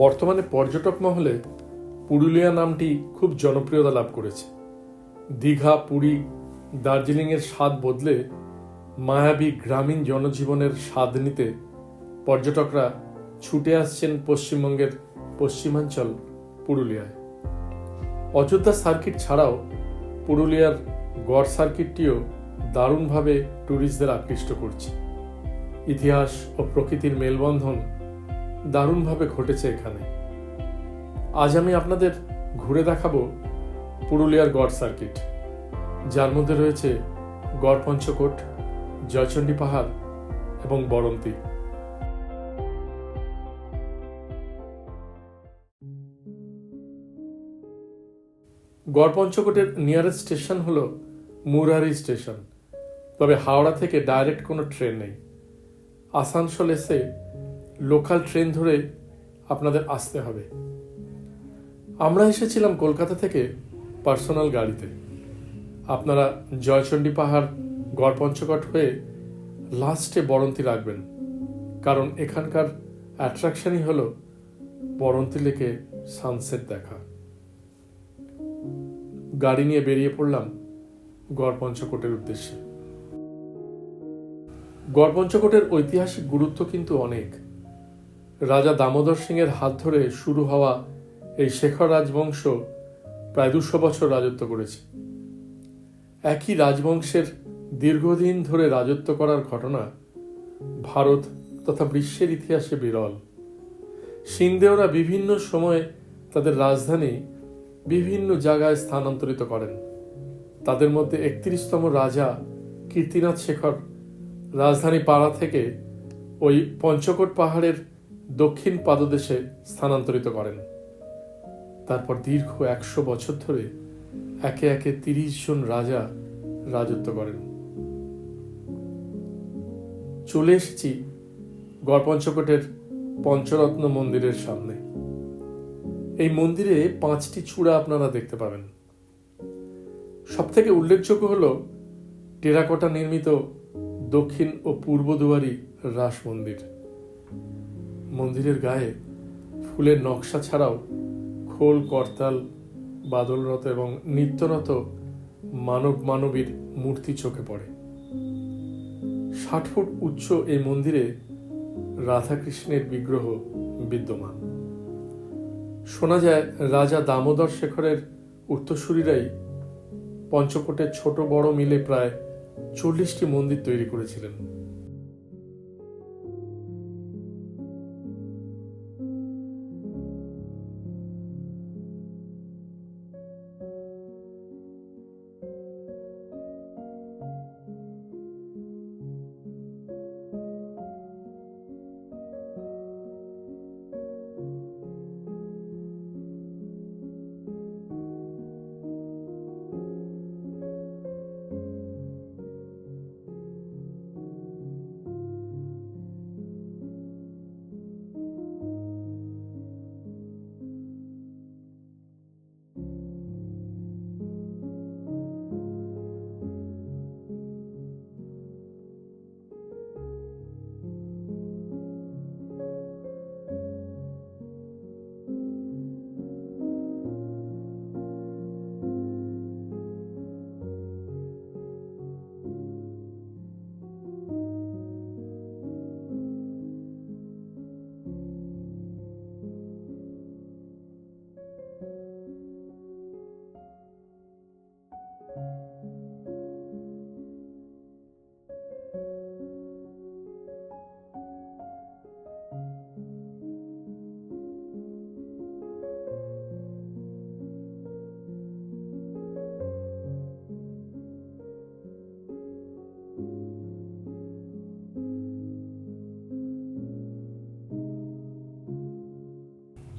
বর্তমানে পর্যটক মহলে পুরুলিয়া নামটি খুব জনপ্রিয়তা লাভ করেছে। দীঘা, পুরী, দার্জিলিংয়ের স্বাদ বদলে মায়াবী গ্রামীণ জনজীবনের স্বাদ নিতে পর্যটকরা ছুটে আসছেন পশ্চিমবঙ্গের পশ্চিমাঞ্চল পুরুলিয়ায়। অযোধ্যা সার্কিট ছাড়াও পুরুলিয়ার গড় সার্কিটটিও দারুণভাবে ট্যুরিস্টদের আকৃষ্ট করছে। ইতিহাস ও প্রকৃতির মেলবন্ধন দারুণভাবে ঘটেছে এখানে। আজ আমি আপনাদের ঘুরে দেখাবো পুরুলিয়ার গড় সার্কিট। যার মধ্যে রয়েছে গড় পঞ্চকোট, জয়চণ্ডী পাহাড় এবং বরন্তি। গড় পঞ্চকোটের নিয়ারেস্ট স্টেশন হলো মুরারি স্টেশন। তবে হাওড়া থেকে ডাইরেক্ট কোনো ট্রেন নেই। আসানসোল এসে লোকাল ট্রেন ধরে আপনাদের আসতে হবে। আমরা এসেছিলাম কলকাতা থেকে পার্সোনাল গাড়িতে। আপনারা জয়চণ্ডী পাহাড় গড় পঞ্চকট হয়ে লাস্টে বরন্তি রাখবেন। কারণ এখানকার অ্যাট্রাকশনই হলো বরন্তি লেকে সানসেট দেখা। গাড়ি নিয়ে বেরিয়ে পড়লাম গড় পঞ্চকোটের উদ্দেশ্যে। গড় পঞ্চকোটের ঐতিহাসিক গুরুত্ব কিন্তু অনেক। রাজা দামোদর সিংয়ের হাত ধরে শুরু হওয়া এই শেখর রাজবংশ প্রায় দুশো বছর রাজত্ব করেছে। একই রাজবংশের দীর্ঘদিন ধরে রাজত্ব করার ঘটনা ভারত তথা বিশ্বের ইতিহাসে বিরল। সিংদেওরা বিভিন্ন সময়ে তাদের রাজধানী বিভিন্ন জায়গায় স্থানান্তরিত করেন। তাদের মধ্যে একত্রিশতম রাজা কীর্তিনাথ শেখর রাজধানী পাড়া থেকে ওই পঞ্চকোট পাহাড়ের দক্ষিণ পাদদেশে স্থানান্তরিত করেন। তারপর দীর্ঘ একশো বছর ধরে একে একে তিরিশ জন রাজা রাজত্ব করেন। চলে এসেছি গড় পঞ্চকোটের পঞ্চরত্ন মন্দিরের সামনে। এই মন্দিরে পাঁচটি চূড়া আপনারা দেখতে পাবেন। সব থেকে উল্লেখযোগ্য হল টেরাকোটা নির্মিত দক্ষিণ ও পূর্ব দুয়ারি রাস মন্দির। মন্দিরের গায়ে ফুলের নকশা ছাড়াও খোল, করতাল, বাদলরত এবং নিত্যরত মানব মানবীর মূর্তি চোখে পড়ে। ষাট ফুট উচ্চ এই মন্দিরে রাধাকৃষ্ণের বিগ্রহ বিদ্যমান। শোনা যায় রাজা দামোদর শেখরের উত্তরসূরিরাই পঞ্চকোটের ছোট বড় মিলে প্রায় চল্লিশটি মন্দির তৈরি করেছিলেন।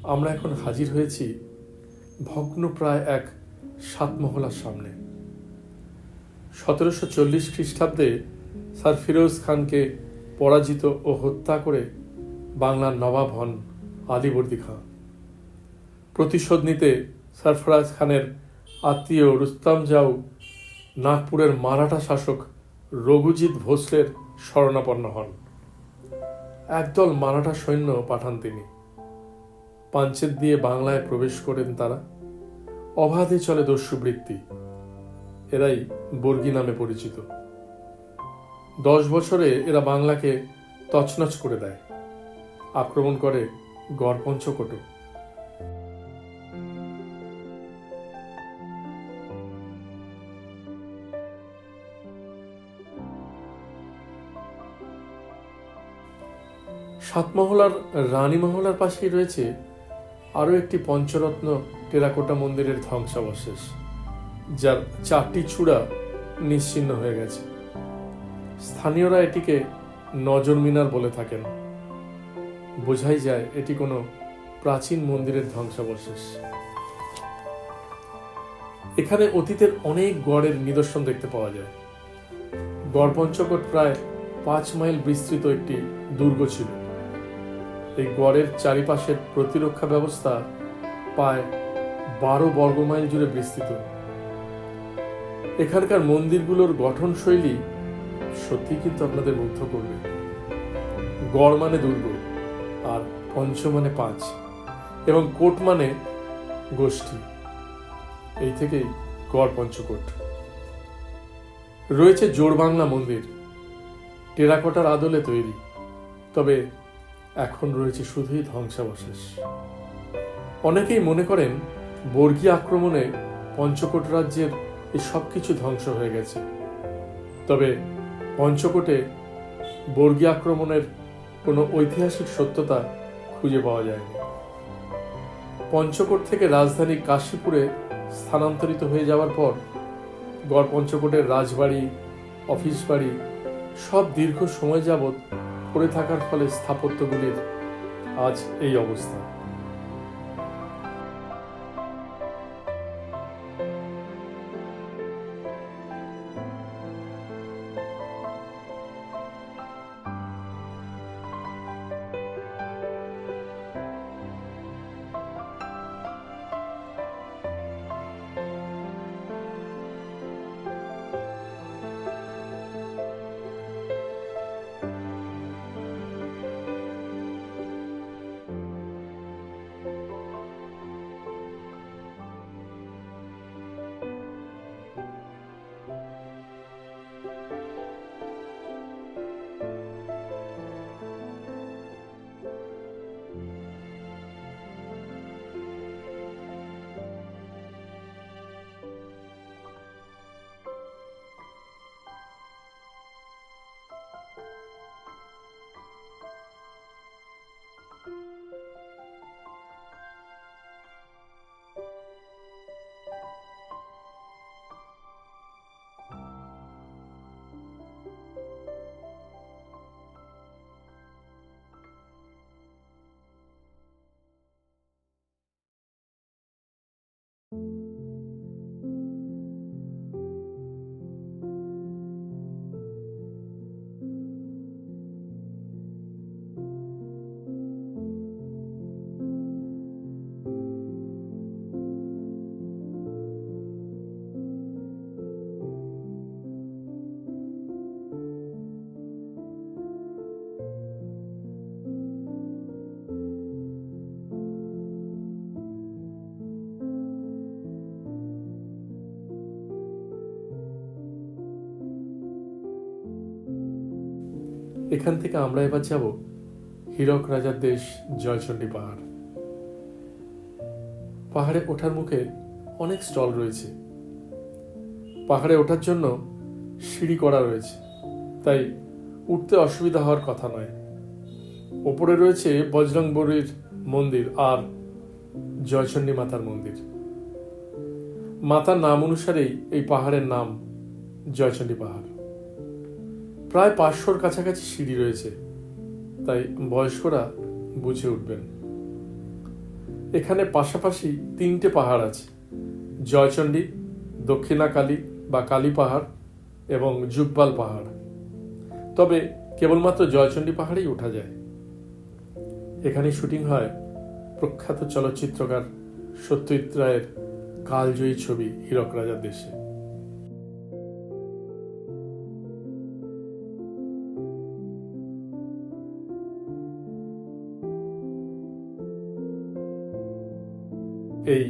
আমরা এখন হাজির হয়েছি ভগ্ন প্রায় এক সাতমহলার সামনে। সতেরোশো চল্লিশ খ্রিস্টাব্দে স্যার ফিরোজ খানকে পরাজিত ও হত্যা করে বাংলার নবাব হন আলিবর্দী খাঁ প্রতিশোধ নিতে সরফরাজ খানের আত্মীয় রুস্তাম জাউ নাগপুরের মারাঠা শাসক রঘুজিৎ ভোসলের শরণাপন্ন হন। একদল মারাঠা সৈন্য পাঠান তিনি। পাঞ্চেত দিয়ে বাংলায় প্রবেশ করেন তারা। অবাধে চলে দস্যুবৃত্তি। এরাই বর্গী নামে পরিচিত। দশ বছরে এরা বাংলাকে তছনছ করে দেয়। আক্রমণ করে গড়পঞ্চকোট। সাতমহলার রানী মহলার পাশেই রয়েছে আরও একটি পঞ্চরত্ন টেরাকোটা মন্দিরের ধ্বংসাবশেষ, যার চারটি চূড়া নিশ্চিহ্ন হয়ে গেছে। স্থানীয়রা এটিকে নজর মিনার বলে থাকেন। বোঝাই যায় এটি কোনো প্রাচীন মন্দিরের ধ্বংসাবশেষ। এখানে অতীতের অনেক গড়ের নিদর্শন দেখতে পাওয়া যায়। গড় পঞ্চকোট প্রায় পাঁচ মাইল বিস্তৃত একটি দুর্গ ছিল। এই গড়ের চারিপাশের প্রতিরক্ষা ব্যবস্থা প্রায় বারো বর্গমাইল জুড়ে বিস্তৃত। এখানকার মন্দিরগুলোর গঠনশৈলী সত্যি কিন্তু আপনাদের মুগ্ধ করবে। গড় মানে দুর্গ, আর পঞ্চ মানে পাঁচ, এবং কোট মানে গোষ্ঠী। এই থেকেই গড় পঞ্চকোট। রয়েছে জোড়বাংলা মন্দির। টেরাকোটার আদলে তৈরি, তবে এখন রয়েছে শুধুই ধ্বংসাবশেষ। অনেকেই মনে করেন বর্গী আক্রমণে পঞ্চকোট রাজ্যের এই সব কিছু ধ্বংস হয়ে গেছে। তবে পঞ্চকোটে বর্গী আক্রমণের কোনো ঐতিহাসিক সত্যতা খুঁজে পাওয়া যায়নি। পঞ্চকোট থেকে রাজধানী কাশীপুরে স্থানান্তরিত হয়ে যাওয়ার পর গড় পঞ্চকোটের রাজবাড়ি অফিস বাড়ি সব দীর্ঘ সময় যাবৎ পড়ে থাকার ফলে স্থাপত্যগুলির আজ এই অবস্থা। এখান থেকে আমরা এবার যাব হীরক রাজার দেশ জয়চণ্ডী পাহাড়। পাহাড়ে ওঠার মুখে অনেক স্টল রয়েছে। পাহাড়ে ওঠার জন্য সিঁড়ি করা রয়েছে, তাই উঠতে অসুবিধা হওয়ার কথা নয়। ওপরে রয়েছে বজরং বলির মন্দির আর জয়চণ্ডী মাতার মন্দির। মাতার নাম অনুসারেই এই পাহাড়ের নাম জয়চণ্ডী পাহাড়। প্রায় পাঁচশোর কাছাকাছি সিঁড়ি রয়েছে, তাই বয়স্করা বুঝে উঠবেন। এখানে পাশাপাশি তিনটে পাহাড় আছে, জয়চণ্ডী, দক্ষিণাকালী বা কালী পাহাড় এবং জুব্বাল পাহাড়। তবে কেবলমাত্র জয়চণ্ডী পাহাড়েই ওঠা যায়। এখানে শুটিং হয় প্রখ্যাত চলচ্চিত্রকার সত্যজিৎ রায়ের কালজয়ী ছবি হীরক রাজার দেশে। এই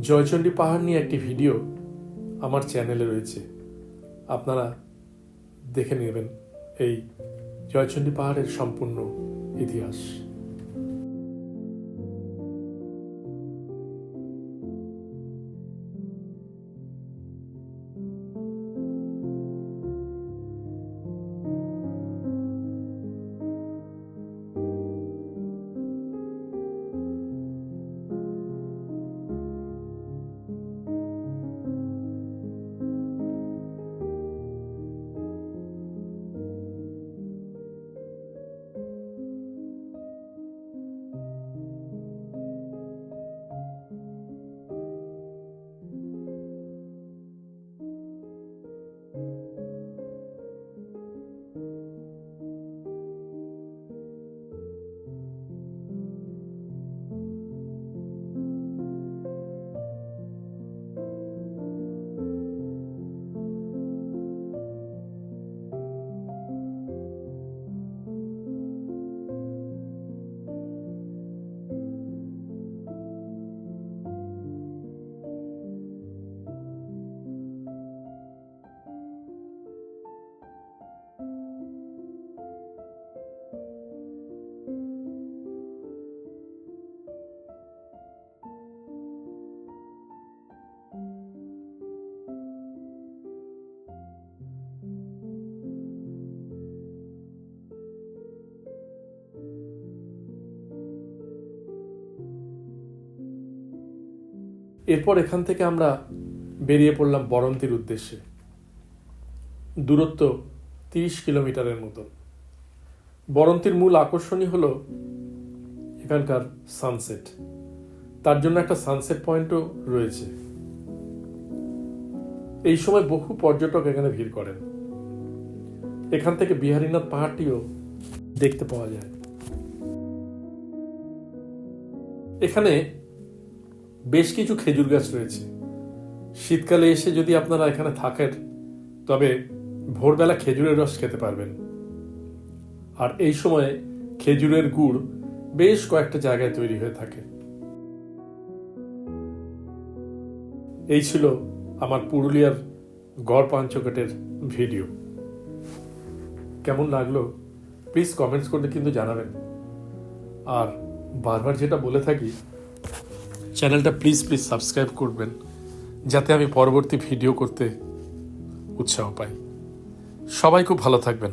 জয়চণ্ডী পাহাড় নিয়ে একটি ভিডিও আমার চ্যানেলে রয়েছে। আপনারা দেখে নেবেন এই জয়চণ্ডী পাহাড়ের সম্পূর্ণ ইতিহাস। এরপর এখান থেকে আমরা বেরিয়ে পড়লাম বরন্তির উদ্দেশ্যে। দূরত্ব তিরিশ কিলোমিটারের মতো বরন্তির মূল আকর্ষণই হল এখানকার সানসেট তার জন্য একটা সানসেট পয়েন্টও রয়েছে। এই সময় বহু পর্যটক এখানে ভিড় করেন। এখান থেকে বিহারীনাথ পাহাড়টিও দেখতে পাওয়া যায়। এখানে বেশ কিছু খেজুর গাছ রয়েছে। শীতকালে এসে যদি আপনারা এখানে থাকেন, তবে ভোরবেলা খেজুরের রস খেতে পারবেন। আর এই সময়ে খেজুরের গুড় বেশ কয়েকটা জায়গায় তৈরি হয়ে থাকে। এই ছিল আমার পুরুলিয়ার গড় পাঞ্চকটের ভিডিও। কেমন লাগল? প্লিজ কমেন্টস করলে কিন্তু জানাবেন। আর বারবার যেটা বলে থাকি চ্যানেলটা প্লিজ প্লিজ সাবস্ক্রাইব করবেন, যাতে আমি পরবর্তী ভিডিও করতে উৎসাহ পাই। সবাই খুব ভালো থাকবেন।